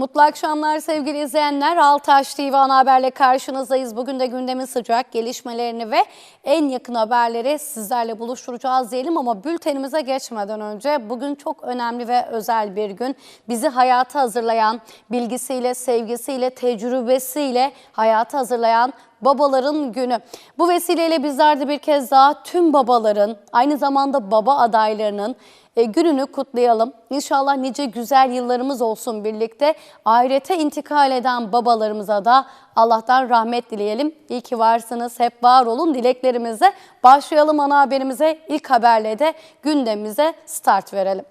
Mutlu akşamlar sevgili izleyenler. Altaş TV ana haberle karşınızdayız. Bugün de gündemin sıcak gelişmelerini ve en yakın haberleri sizlerle buluşturacağız diyelim ama bültenimize geçmeden önce bugün çok önemli ve özel bir gün. Bizi hayata hazırlayan, bilgisiyle, sevgisiyle, tecrübesiyle hayata hazırlayan babaların günü. Bu vesileyle bizler de bir kez daha tüm babaların, aynı zamanda baba adaylarının e, gününü kutlayalım. İnşallah nice güzel yıllarımız olsun birlikte. Ahirete intikal eden babalarımıza da Allah'tan rahmet dileyelim. İyi ki varsınız, hep var olun dileklerimize. Başlayalım ana haberimize. İlk haberle de gündemimize start verelim.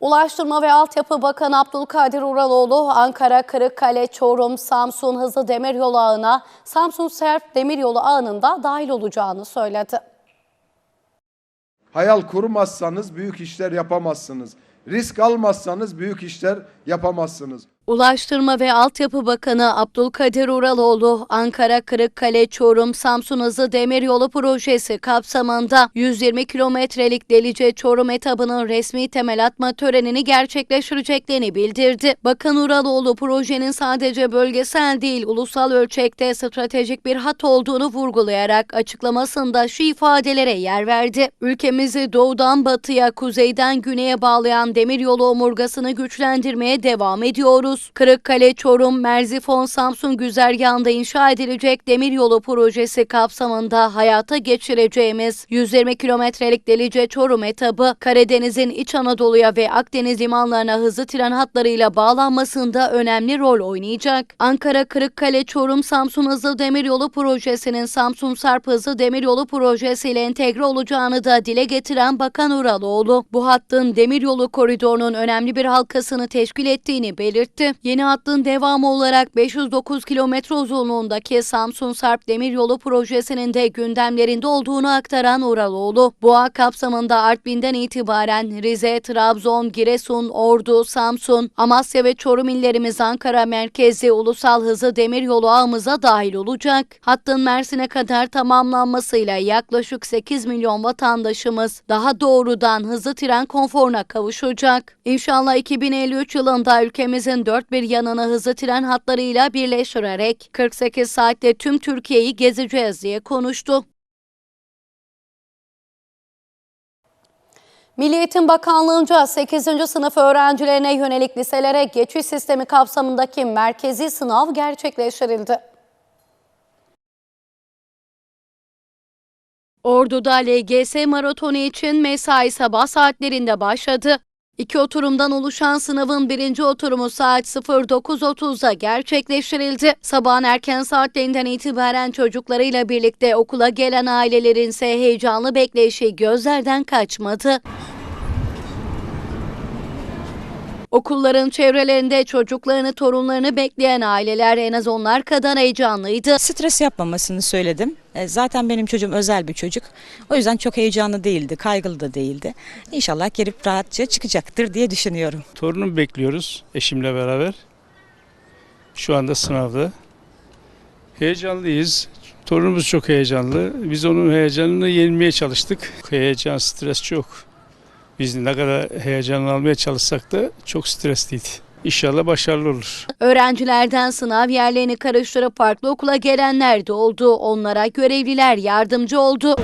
Ulaştırma ve Altyapı Bakanı Abdülkadir Uraloğlu, Ankara, Kırıkkale, Çorum, Samsun Hızlı Demiryolu Ağı'na, Samsun Serp Demiryolu Ağı'nın dahil olacağını söyledi. Hayal kurmazsanız büyük işler yapamazsınız. Risk almazsanız büyük işler yapamazsınız. Ulaştırma ve Altyapı Bakanı Abdülkadir Uraloğlu, Ankara, Kırıkkale, Çorum, Samsun Hızlı Demiryolu projesi kapsamında 120 kilometrelik Delice Çorum etabının resmi temel atma törenini gerçekleştireceklerini bildirdi. Bakan Uraloğlu projenin sadece bölgesel değil ulusal ölçekte stratejik bir hat olduğunu vurgulayarak açıklamasında şu ifadelere yer verdi. Ülkemizi doğudan batıya, kuzeyden güneye bağlayan demiryolu omurgasını güçlendirmeye devam ediyoruz. Kırıkkale, Çorum, Merzifon, Samsun güzergahında inşa edilecek demiryolu projesi kapsamında hayata geçireceğimiz 120 kilometrelik Delice Çorum etabı Karadeniz'in İç Anadolu'ya ve Akdeniz limanlarına hızlı tren hatlarıyla bağlanmasında önemli rol oynayacak. Ankara, Kırıkkale, Çorum, Samsun Hızlı Demiryolu projesinin Samsun Sarp Hızlı Demiryolu projesiyle entegre olacağını da dile getiren Bakan Uraloğlu, bu hattın demiryolu koridorunun önemli bir halkasını teşkil ettiğini belirtti. Yeni hattın devamı olarak 509 kilometre uzunluğundaki Samsun Sarp Demiryolu projesinin de gündemlerinde olduğunu aktaran Uraloğlu, ağ kapsamında Artvin'den itibaren Rize, Trabzon, Giresun, Ordu, Samsun, Amasya ve Çorum illerimiz Ankara merkezli ulusal hızlı demiryolu ağımıza dahil olacak. Hattın Mersin'e kadar tamamlanmasıyla yaklaşık 8 milyon vatandaşımız daha doğrudan hızlı tren konforuna kavuşacak. İnşallah 2053 yılında ülkemizin dört bir yanını hızlı tren hatlarıyla birleştirerek 48 saatte tüm Türkiye'yi gezeceğiz diye konuştu. Milli Eğitim Bakanlığı'nca 8. sınıf öğrencilerine yönelik liselere geçiş sistemi kapsamındaki merkezi sınav gerçekleştirildi. Ordu'da LGS maratonu için mesai sabah saatlerinde başladı. İki oturumdan oluşan sınavın birinci oturumu saat 09.30'da gerçekleştirildi. Sabahın erken saatlerinden itibaren çocuklarıyla birlikte okula gelen ailelerin ise heyecanlı bekleyişi gözlerden kaçmadı. Okulların çevrelerinde çocuklarını, torunlarını bekleyen aileler en az onlar kadar heyecanlıydı. Stres yapmamasını söyledim. E, Zaten benim çocuğum özel bir çocuk. O yüzden çok heyecanlı değildi, kaygılı da değildi. İnşallah gelip rahatça çıkacaktır diye düşünüyorum. Torunumu bekliyoruz eşimle beraber. Şu anda sınavda. Heyecanlıyız. Torunumuz çok heyecanlı. Biz onun heyecanını yenmeye çalıştık. Heyecan, stres çok. Biz ne kadar heyecanını almaya çalışsak da çok stresliydi. İnşallah başarılı olur. Öğrencilerden sınav yerlerini karıştırıp farklı okula gelenler de oldu. Onlara görevliler yardımcı oldu.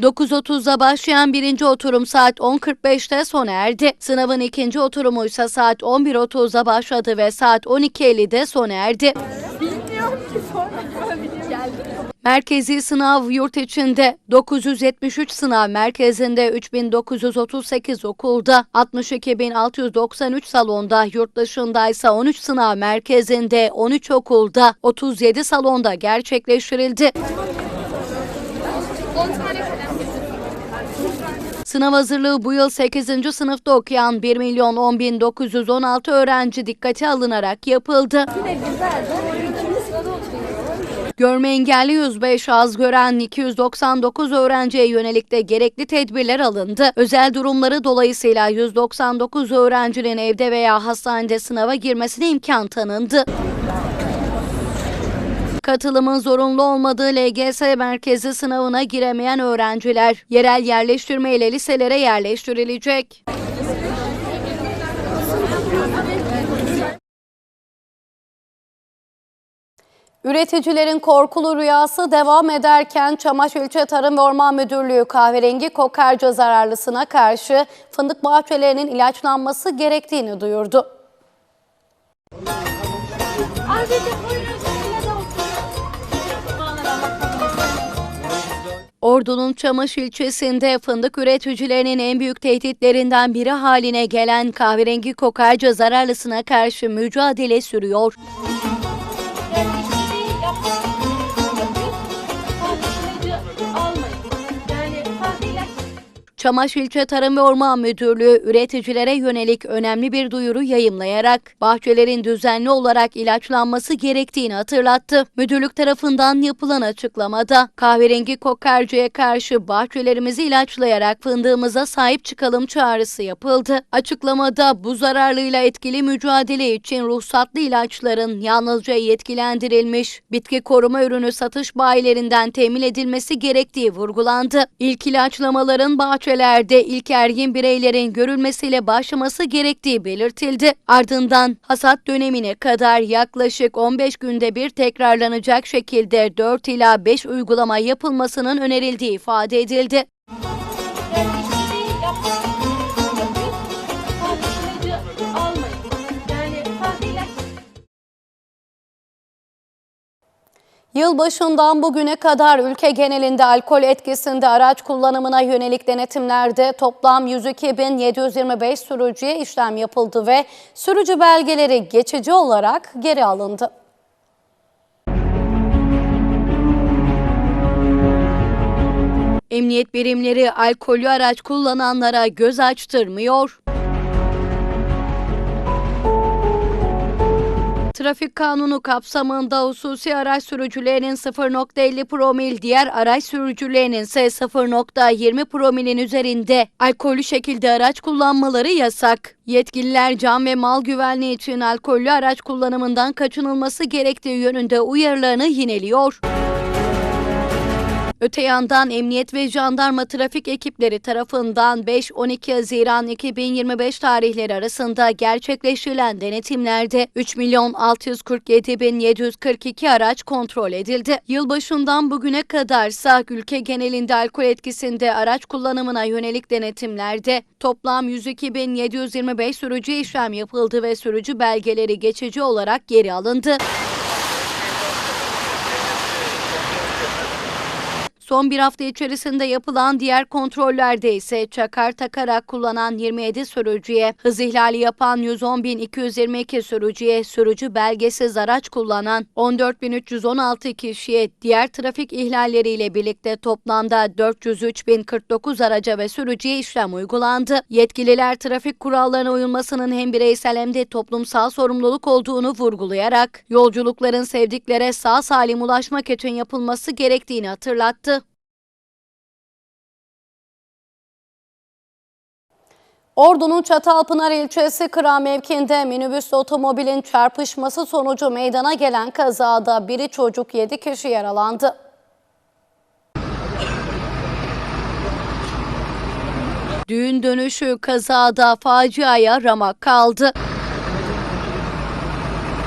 ...9.30'da başlayan birinci oturum saat 10.45'te sona erdi. Sınavın ikinci oturumu ise saat 11.30'da başladı ve saat 12.50'de sona erdi. Merkezi sınav yurt içinde 973 sınav merkezinde 3938 okulda 62693 salonda yurt dışında ise 13 sınav merkezinde 13 okulda 37 salonda gerçekleştirildi. Sınav hazırlığı bu yıl 8. sınıfta okuyan 1 milyon 10 bin 916 öğrenci dikkate alınarak yapıldı. Görme engelli 105, az gören 299 öğrenciye yönelik de gerekli tedbirler alındı. Özel durumları dolayısıyla 199 öğrencinin evde veya hastanede sınava girmesine imkan tanındı. Katılımın zorunlu olmadığı LGS merkezi sınavına giremeyen öğrenciler yerel yerleştirme ile liselere yerleştirilecek. Üreticilerin korkulu rüyası devam ederken Çamaş Tarım ve Orman Müdürlüğü kahverengi kokarca zararlısına karşı fındık bahçelerinin ilaçlanması gerektiğini duyurdu. Ordu'nun Çamaş ilçesinde fındık üreticilerinin en büyük tehditlerinden biri haline gelen kahverengi kokarca zararlısına karşı mücadele sürüyor. Çamaş İlçe Tarım ve Orman Müdürlüğü üreticilere yönelik önemli bir duyuru yayımlayarak bahçelerin düzenli olarak ilaçlanması gerektiğini hatırlattı. Müdürlük tarafından yapılan açıklamada kahverengi kokarcaya karşı bahçelerimizi ilaçlayarak fındığımıza sahip çıkalım çağrısı yapıldı. Açıklamada bu zararlıyla etkili mücadele için ruhsatlı ilaçların yalnızca yetkilendirilmiş bitki koruma ürünü satış bayilerinden temin edilmesi gerektiği vurgulandı. İlk ilaçlamaların bahçelerde ilk ergin bireylerin görülmesiyle başlaması gerektiği belirtildi. Ardından hasat dönemine kadar yaklaşık 15 günde bir tekrarlanacak şekilde 4 ila 5 uygulama yapılmasının önerildiği ifade edildi. Yılbaşından bugüne kadar ülke genelinde alkol etkisinde araç kullanımına yönelik denetimlerde toplam 102.725 sürücüye işlem yapıldı ve sürücü belgeleri geçici olarak geri alındı. Emniyet birimleri alkollü araç kullananlara göz açtırmıyor. Trafik kanunu kapsamında hususi araç sürücülerinin 0.50 promil, diğer araç sürücülerinin ise 0.20 promilin üzerinde alkollü şekilde araç kullanmaları yasak. Yetkililer can ve mal güvenliği için alkollü araç kullanımından kaçınılması gerektiği yönünde uyarılarını yineliyor. Öte yandan Emniyet ve Jandarma trafik ekipleri tarafından 5-12 Haziran 2025 tarihleri arasında gerçekleştirilen denetimlerde 3 milyon 647 bin 742 araç kontrol edildi. Yılbaşından bugüne kadarsa ülke genelinde alkol etkisinde araç kullanımına yönelik denetimlerde toplam 102 bin 725 sürücü işlem yapıldı ve sürücü belgeleri geçici olarak geri alındı. Son bir hafta içerisinde yapılan diğer kontrollerde ise çakar takarak kullanan 27 sürücüye, hız ihlali yapan 110.222 sürücüye, sürücü belgesiz araç kullanan 14.316 kişiye, diğer trafik ihlalleriyle birlikte toplamda 403.049 araca ve sürücüye işlem uygulandı. Yetkililer trafik kurallarına uyulmasının hem bireysel hem de toplumsal sorumluluk olduğunu vurgulayarak yolculukların sevdiklere sağ salim ulaşmak için yapılması gerektiğini hatırlattı. Ordu'nun Çatalpınar ilçesi Kıra mevkiinde minibüs otomobilin çarpışması sonucu meydana gelen kazada biri çocuk 7 kişi yaralandı. Düğün dönüşü kazada faciaya ramak kaldı.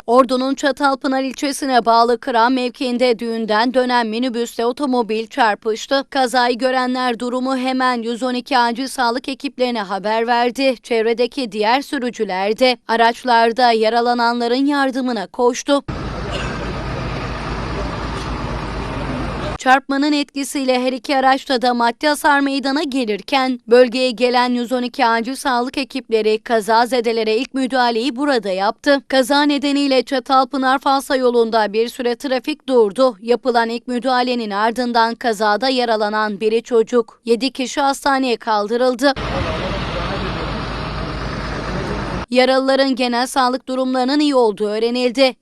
Ordu'nun Çatalpınar ilçesine bağlı Kıran mevkiinde düğünden dönen minibüsle otomobil çarpıştı. Kazayı görenler durumu hemen 112 acil sağlık ekiplerine haber verdi. Çevredeki diğer sürücüler de araçlarda yaralananların yardımına koştu. Çarpmanın etkisiyle her iki araçta da maddi hasar meydana gelirken bölgeye gelen 112 acil sağlık ekipleri kazazedelere ilk müdahaleyi burada yaptı. Kaza nedeniyle Çatalpınar Falsa yolunda bir süre trafik durdu. Yapılan ilk müdahalenin ardından kazada yaralanan biri çocuk. 7 kişi hastaneye kaldırıldı. Yaralıların genel sağlık durumlarının iyi olduğu öğrenildi.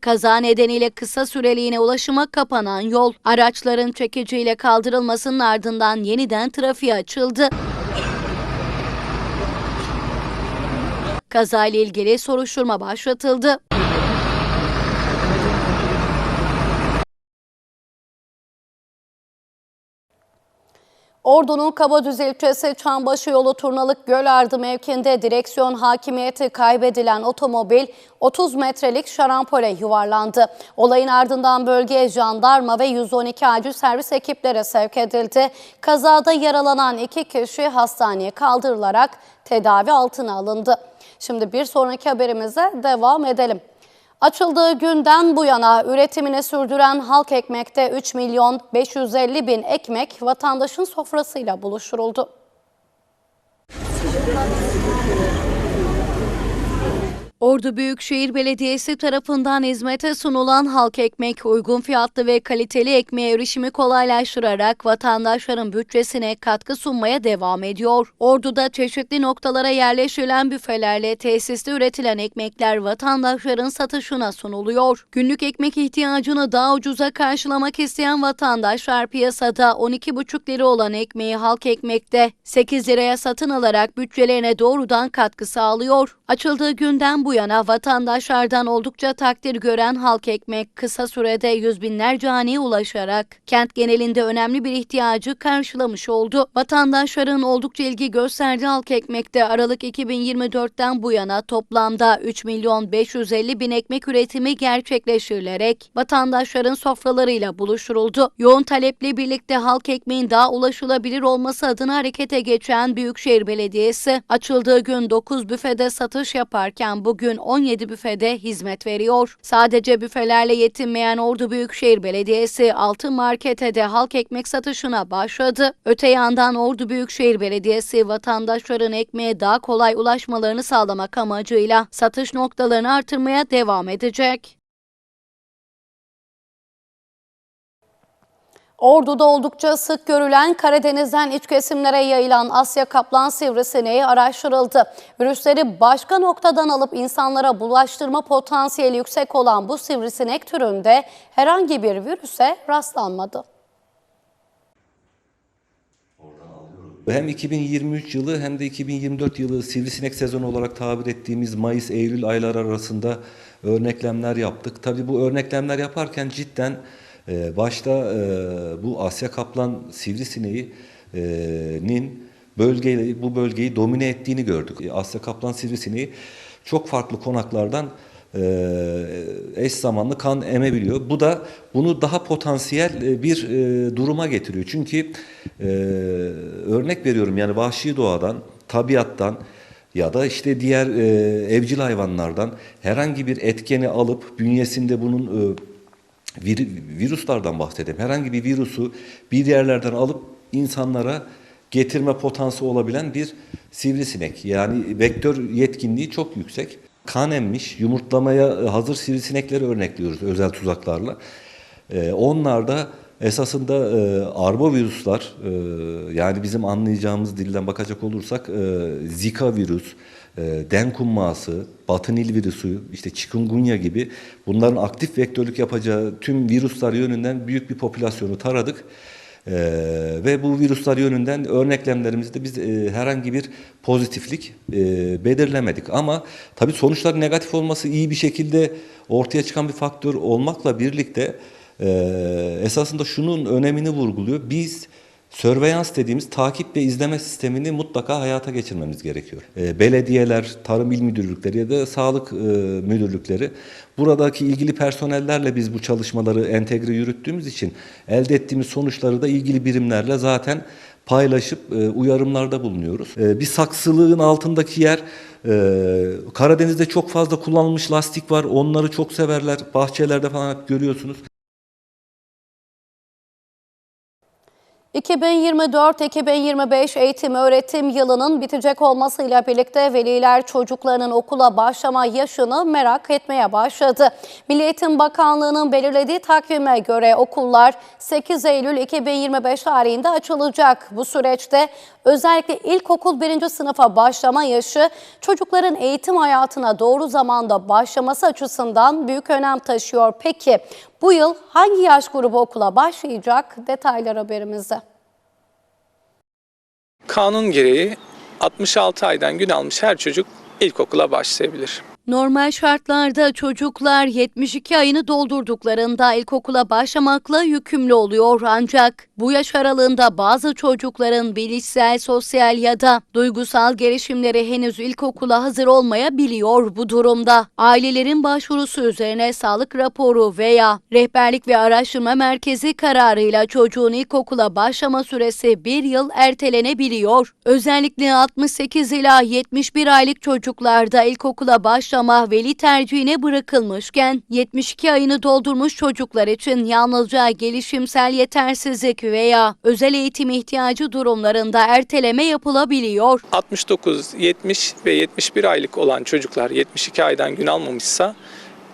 Kaza nedeniyle kısa süreliğine ulaşıma kapanan yol, araçların çekiciyle kaldırılmasının ardından yeniden trafiğe açıldı. Kazayla ilgili soruşturma başlatıldı. Ordu'nun Kabadüz ilçesi Çambaşı yolu Turnalık Gölardı mevkinde direksiyon hakimiyeti kaybedilen otomobil 30 metrelik şarampole yuvarlandı. Olayın ardından bölgeye jandarma ve 112 acil servis ekipleri sevk edildi. Kazada yaralanan iki kişi hastaneye kaldırılarak tedavi altına alındı. Şimdi bir sonraki haberimize devam edelim. Açıldığı günden bu yana üretimini sürdüren halk ekmekte 3 milyon 550 bin ekmek vatandaşın sofrasıyla buluşturuldu. Ordu Büyükşehir Belediyesi tarafından hizmete sunulan halk ekmek uygun fiyatlı ve kaliteli ekmeğe erişimi kolaylaştırarak vatandaşların bütçesine katkı sunmaya devam ediyor. Ordu'da çeşitli noktalara yerleştirilen büfelerle tesiste üretilen ekmekler vatandaşların satışına sunuluyor. Günlük ekmek ihtiyacını daha ucuza karşılamak isteyen vatandaşlar piyasada 12,5 lira olan ekmeği halk ekmekte 8 liraya satın alarak bütçelerine doğrudan katkı sağlıyor. Açıldığı günden bu yana vatandaşlardan oldukça takdir gören halk ekmek kısa sürede yüz binlerce haneye ulaşarak kent genelinde önemli bir ihtiyacı karşılamış oldu. Vatandaşların oldukça ilgi gösterdiği halk ekmekte Aralık 2024'ten bu yana toplamda 3 milyon 550 bin ekmek üretimi gerçekleştirilerek vatandaşların sofralarıyla buluşturuldu. Yoğun taleple birlikte halk ekmeğin daha ulaşılabilir olması adına harekete geçen Büyükşehir Belediyesi açıldığı gün 9 büfede satış yaparken bugün 17 büfede hizmet veriyor. Sadece büfelerle yetinmeyen Ordu Büyükşehir Belediyesi altın markete de halk ekmek satışına başladı. Öte yandan Ordu Büyükşehir Belediyesi vatandaşların ekmeğe daha kolay ulaşmalarını sağlamak amacıyla satış noktalarını artırmaya devam edecek. Ordu'da oldukça sık görülen Karadeniz'den iç kesimlere yayılan Asya kaplan sivrisineği araştırıldı. Virüsleri başka noktadan alıp insanlara bulaştırma potansiyeli yüksek olan bu sivrisinek türünde herhangi bir virüse rastlanmadı. Hem 2023 yılı hem de 2024 yılı sivrisinek sezonu olarak tabir ettiğimiz Mayıs-Eylül ayları arasında örneklemler yaptık. Tabii bu örneklemler yaparken cidden e, başta e, bu Asya kaplan sivrisineğinin bölgeyi, bu bölgeyi domine ettiğini gördük. Asya kaplan sivrisineği çok farklı konaklardan e, eş zamanlı kan emebiliyor. Bu da bunu daha potansiyel e, bir e, duruma getiriyor. Çünkü e, örnek veriyorum yani vahşi doğadan, tabiattan ya da işte diğer e, evcil hayvanlardan herhangi bir etkeni alıp bünyesinde bunun e, vir, virüslerden bahsedeyim. Herhangi bir virüsü bir yerlerden alıp insanlara getirme potansiyeli olabilen bir sivrisinek. Yani vektör yetkinliği çok yüksek. Kan emmiş, yumurtlamaya hazır sivrisinekleri örnekliyoruz özel tuzaklarla. Ee, onlar da esasında e, arbovirüsler, e, yani bizim anlayacağımız dilden bakacak olursak e, Zika virüs, den kumması, batı nil virüsü, işte chikungunya gibi bunların aktif vektörlük yapacağı tüm virüsler yönünden büyük bir popülasyonu taradık. Ee, ve bu virüsler yönünden örneklemlerimizde biz e, herhangi bir pozitiflik e, belirlemedik. Ama tabii sonuçlar negatif olması iyi bir şekilde ortaya çıkan bir faktör olmakla birlikte e, esasında şunun önemini vurguluyor. Biz Surveillance dediğimiz takip ve izleme sistemini mutlaka hayata geçirmemiz gerekiyor. E, belediyeler, tarım il müdürlükleri ya da sağlık e, müdürlükleri buradaki ilgili personellerle biz bu çalışmaları entegre yürüttüğümüz için elde ettiğimiz sonuçları da ilgili birimlerle zaten paylaşıp e, uyarımlarda bulunuyoruz. E, bir saksılığın altındaki yer e, Karadeniz'de çok fazla kullanılmış lastik var. Onları çok severler. Bahçelerde falan görüyorsunuz. 2024-2025 eğitim öğretim yılının bitecek olmasıyla birlikte veliler çocuklarının okula başlama yaşını merak etmeye başladı. Milli Eğitim Bakanlığı'nın belirlediği takvime göre okullar 8 Eylül 2025 tarihinde açılacak. Bu süreçte özellikle ilkokul 1. sınıfa başlama yaşı çocukların eğitim hayatına doğru zamanda başlaması açısından büyük önem taşıyor. Peki bu yıl hangi yaş grubu okula başlayacak? Detaylar haberimizde. Kanun gereği 66 aydan gün almış her çocuk ilkokula başlayabilir. Normal şartlarda çocuklar 72 ayını doldurduklarında ilkokula başlamakla yükümlü oluyor ancak bu yaş aralığında bazı çocukların bilişsel, sosyal ya da duygusal gelişimleri henüz ilkokula hazır olmayabiliyor bu durumda. Ailelerin başvurusu üzerine sağlık raporu veya rehberlik ve araştırma merkezi kararıyla çocuğun ilkokula başlama süresi bir yıl ertelenebiliyor. Özellikle 68 ila 71 aylık çocuklarda ilkokula başlama veli tercihine bırakılmışken 72 ayını doldurmuş çocuklar için yalnızca gelişimsel yetersizlik veya özel eğitim ihtiyacı durumlarında erteleme yapılabiliyor. 69, 70 ve 71 aylık olan çocuklar 72 aydan gün almamışsa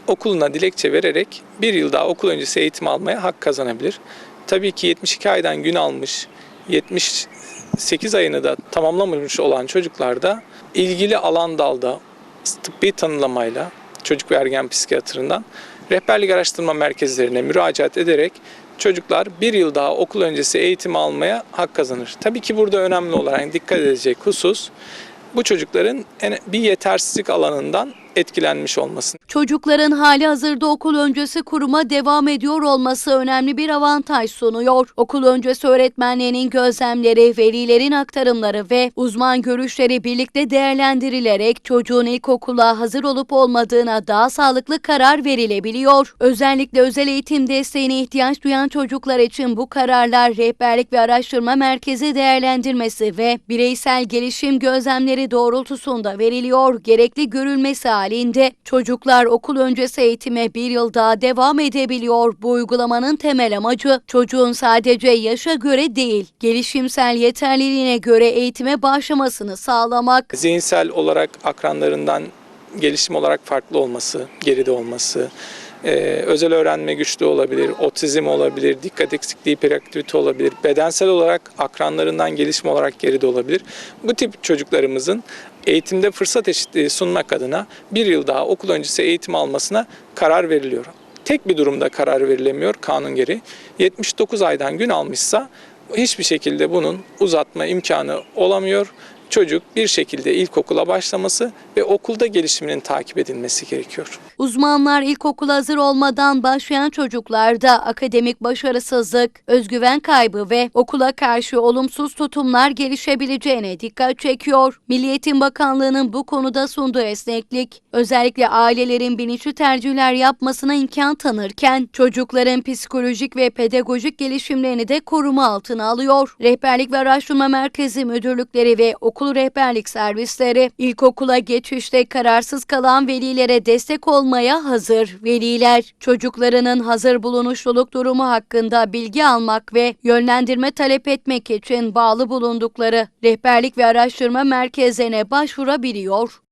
okuluna dilekçe vererek bir yıl daha okul öncesi eğitim almaya hak kazanabilir. Tabii ki 72 aydan gün almış, 78 ayını da tamamlamamış olan çocuklarda ilgili alan dalda tıbbi tanılamayla çocuk ve ergen psikiyatrından rehberlik araştırma merkezlerine müracaat ederek çocuklar bir yıl daha okul öncesi eğitim almaya hak kazanır. Tabii ki burada önemli olarak dikkat edilecek husus bu çocukların bir yetersizlik alanından etkilenmiş olması. Çocukların hali hazırda okul öncesi kuruma devam ediyor olması önemli bir avantaj sunuyor. Okul öncesi öğretmenliğinin gözlemleri, velilerin aktarımları ve uzman görüşleri birlikte değerlendirilerek çocuğun ilkokula hazır olup olmadığına daha sağlıklı karar verilebiliyor. Özellikle özel eğitim desteğine ihtiyaç duyan çocuklar için bu kararlar rehberlik ve araştırma merkezi değerlendirmesi ve bireysel gelişim gözlemleri doğrultusunda veriliyor. Gerekli görülmesi halinde çocuklar okul öncesi eğitime bir yıl daha devam edebiliyor. Bu uygulamanın temel amacı çocuğun sadece yaşa göre değil, gelişimsel yeterliliğine göre eğitime başlamasını sağlamak. Zihinsel olarak akranlarından gelişim olarak farklı olması, geride olması, e, özel öğrenme güçlüğü olabilir, otizm olabilir, dikkat eksikliği, hiperaktivite olabilir, bedensel olarak akranlarından gelişim olarak geride olabilir. Bu tip çocuklarımızın eğitimde fırsat eşitliği sunmak adına bir yıl daha okul öncesi eğitim almasına karar veriliyor. Tek bir durumda karar verilemiyor kanun gereği. 79 aydan gün almışsa hiçbir şekilde bunun uzatma imkanı olamıyor. Çocuk bir şekilde ilkokula başlaması ve okulda gelişiminin takip edilmesi gerekiyor. Uzmanlar ilkokul hazır olmadan başlayan çocuklarda akademik başarısızlık, özgüven kaybı ve okula karşı olumsuz tutumlar gelişebileceğine dikkat çekiyor. Milli Eğitim Bakanlığı'nın bu konuda sunduğu esneklik, özellikle ailelerin bilinçli tercihler yapmasına imkan tanırken çocukların psikolojik ve pedagojik gelişimlerini de koruma altına alıyor. Rehberlik ve Araştırma Merkezi müdürlükleri ve okul rehberlik servisleri ilkokula geçişte kararsız kalan velilere destek olmaya hazır. Veliler çocuklarının hazır bulunuşluluk durumu hakkında bilgi almak ve yönlendirme talep etmek için bağlı bulundukları rehberlik ve araştırma merkezlerine başvurabiliyor.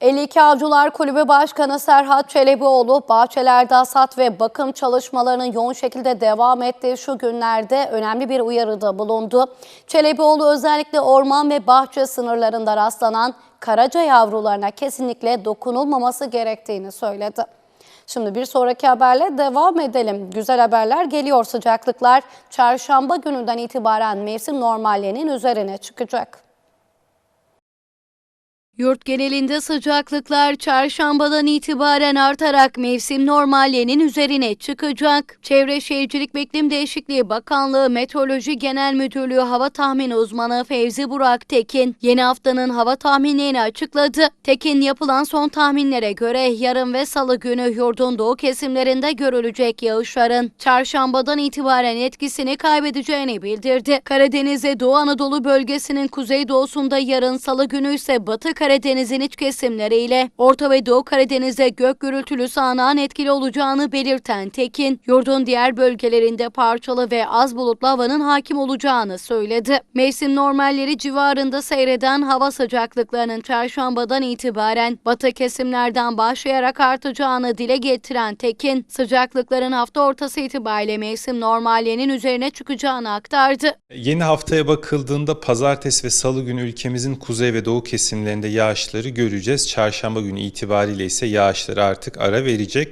52 Avcılar Kulübü Başkanı Serhat Çelebioğlu, bahçelerde hasat ve bakım çalışmalarının yoğun şekilde devam ettiği şu günlerde önemli bir uyarıda bulundu. Çelebioğlu özellikle orman ve bahçe sınırlarında rastlanan karaca yavrularına kesinlikle dokunulmaması gerektiğini söyledi. Şimdi bir sonraki haberle devam edelim. Güzel haberler geliyor sıcaklıklar. Çarşamba gününden itibaren mevsim normallerinin üzerine çıkacak. Yurt genelinde sıcaklıklar çarşambadan itibaren artarak mevsim normallerinin üzerine çıkacak. Çevre Şehircilik ve İklim Değişikliği Bakanlığı Meteoroloji Genel Müdürlüğü Hava Tahmini Uzmanı Fevzi Burak Tekin yeni haftanın hava tahminlerini açıkladı. Tekin yapılan son tahminlere göre yarın ve salı günü yurdun doğu kesimlerinde görülecek yağışların çarşambadan itibaren etkisini kaybedeceğini bildirdi. Karadeniz ve Doğu Anadolu bölgesinin kuzeydoğusunda yarın salı günü ise Batı Karadeniz'in iç kesimleriyle Orta ve Doğu Karadeniz'de gök gürültülü sağanağın etkili olacağını belirten Tekin, yurdun diğer bölgelerinde parçalı ve az bulutlu havanın hakim olacağını söyledi. Mevsim normalleri civarında seyreden hava sıcaklıklarının çarşambadan itibaren batı kesimlerden başlayarak artacağını dile getiren Tekin, sıcaklıkların hafta ortası itibariyle mevsim normallerinin üzerine çıkacağını aktardı. Yeni haftaya bakıldığında pazartesi ve salı günü ülkemizin kuzey ve doğu kesimlerinde yağışları göreceğiz. Çarşamba günü itibariyle ise yağışları artık ara verecek.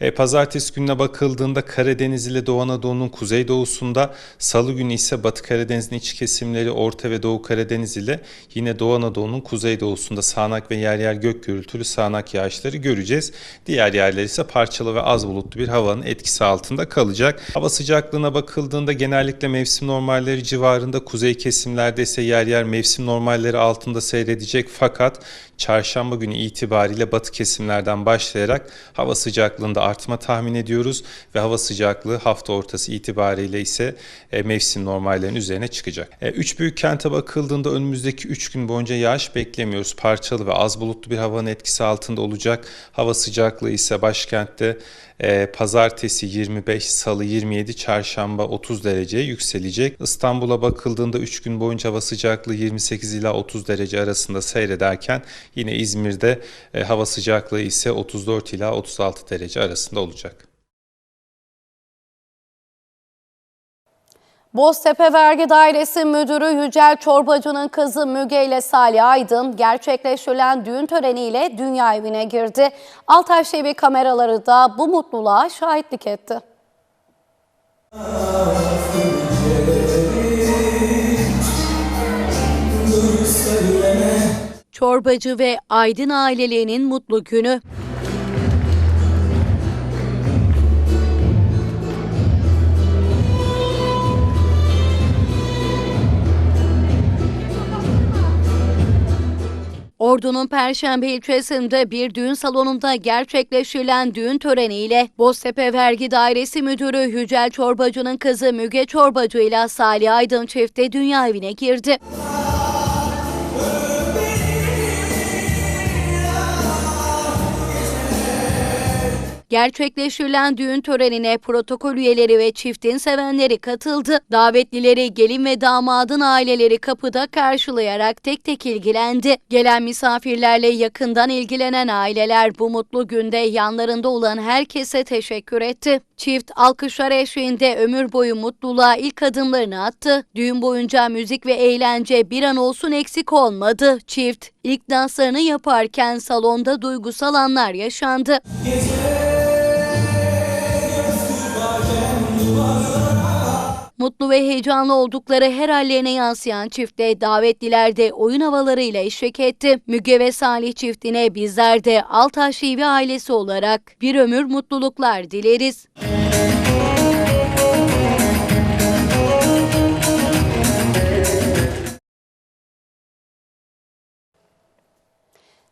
E, pazartesi gününe bakıldığında Karadeniz ile Doğu Anadolu'nun kuzeydoğusunda, salı günü ise Batı Karadeniz'in iç kesimleri, Orta ve Doğu Karadeniz ile yine Doğu Anadolu'nun kuzeydoğusunda sağanak ve yer yer gök gürültülü sağanak yağışları göreceğiz. Diğer yerler ise parçalı ve az bulutlu bir havanın etkisi altında kalacak. Hava sıcaklığına bakıldığında genellikle mevsim normalleri civarında, kuzey kesimlerde ise yer yer mevsim normalleri altında seyredecek fakat çarşamba günü itibariyle batı kesimlerden başlayarak hava sıcaklığında artma tahmin ediyoruz ve hava sıcaklığı hafta ortası itibariyle ise e, mevsim normallerinin üzerine çıkacak. E, üç büyük kente bakıldığında önümüzdeki 3 gün boyunca yağış beklemiyoruz. Parçalı ve az bulutlu bir havanın etkisi altında olacak. Hava sıcaklığı ise başkentte e, pazartesi 25, salı 27, çarşamba 30 dereceye yükselecek. İstanbul'a bakıldığında 3 gün boyunca hava sıcaklığı 28 ila 30 derece arasında seyrederken yine İzmir'de e, hava sıcaklığı ise 34 ila 36 derece arasında olacak. Boztepe Vergi Dairesi Müdürü Yücel Çorbacı'nın kızı Müge ile Salih Aydın gerçekleştirilen düğün töreniyle dünya evine girdi. Altaş TV kameraları da bu mutluluğa şahitlik etti. Çorbacı ve Aydın ailelerinin mutlu günü. Ordu'nun Perşembe ilçesinde bir düğün salonunda gerçekleştirilen düğün töreniyle Boztepe Vergi Dairesi Müdürü Yücel Çorbacı'nın kızı Müge Çorbacı ile Salih Aydın çifte dünya evine girdi. Gerçekleştirilen düğün törenine protokol üyeleri ve çiftin sevenleri katıldı. Davetlileri gelin ve damadın aileleri kapıda karşılayarak tek tek ilgilendi. Gelen misafirlerle yakından ilgilenen aileler bu mutlu günde yanlarında olan herkese teşekkür etti. Çift alkışlar eşliğinde ömür boyu mutluluğa ilk adımlarını attı. Düğün boyunca müzik ve eğlence bir an olsun eksik olmadı. Çift ilk danslarını yaparken salonda duygusal anlar yaşandı. Mutlu ve heyecanlı oldukları her hallerine yansıyan çifte davetliler de oyun havalarıyla eşlik etti. Müge ve Salih çiftine bizler de Altaş TV ailesi olarak bir ömür mutluluklar dileriz.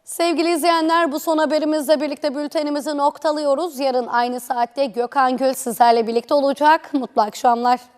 Sevgili izleyenler bu son haberimizle birlikte bültenimizi noktalıyoruz. Yarın aynı saatte Gökhan Gül sizlerle birlikte olacak. Mutlu akşamlar.